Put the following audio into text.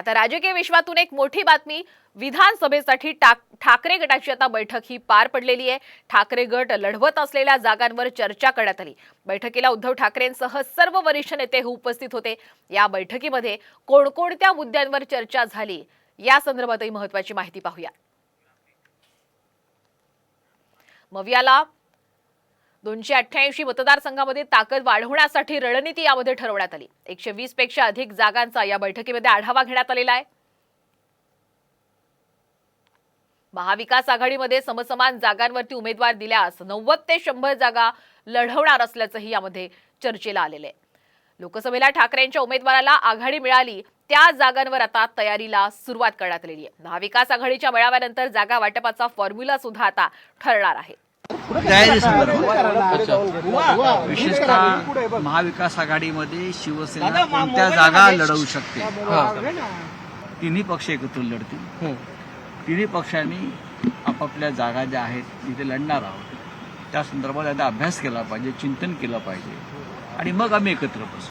आता राजकीय विश्वातून एक मोठी बातमी विधानसभेसाठी ठाकरे गटाची आता बैठक ही पार पडलेली आहे. ठाकरे गट लढवत असलेल्या जागांवर चर्चा करण्यात आली. बैठकीला उद्धव ठाकरेंसह सर्व वरिष्ठ नेते उपस्थित होते. या बैठकीमध्ये कोणकोणत्या मुद्द्यांवर चर्चा झाली या संदर्भातही महत्वाची माहिती पाहूया. मवियाला दोनशे अठ्ठ्याऐंशी मतदारसंघामध्ये ताकद वाढवण्यासाठी रणनीती यामध्ये ठरवण्यात आली. एकशे वीसपेक्षा अधिक जागांचा या बैठकीमध्ये आढावा घेण्यात आलेला आहे. महाविकास आघाडीमध्ये समसमान जागांवरती उमेदवार दिल्यास नव्वद ते शंभर जागा लढवणार असल्याचंही यामध्ये चर्चेला आलेलं आहे. लोकसभेला ठाकरेंच्या उमेदवाराला आघाडी मिळाली त्या जागांवर आता तयारीला सुरुवात करण्यात आलेली आहे. महाविकास आघाडीच्या मेळाव्यानंतर जागा वाटपाचा फॉर्म्युला सुद्धा आता ठरणार आहे. तयारी विशेषतः महाविकास आघाडीमध्ये शिवसेना कोणत्या जागा लढवू शकते? तिन्ही पक्ष एकत्र लढतील. तिन्ही पक्षांनी आपापल्या जागा ज्या आहेत तिथे लढणार आहोत. त्या संदर्भात एकदा अभ्यास केला पाहिजे चिंतन केलं पाहिजे. आणि मग आम्ही एकत्र बसू.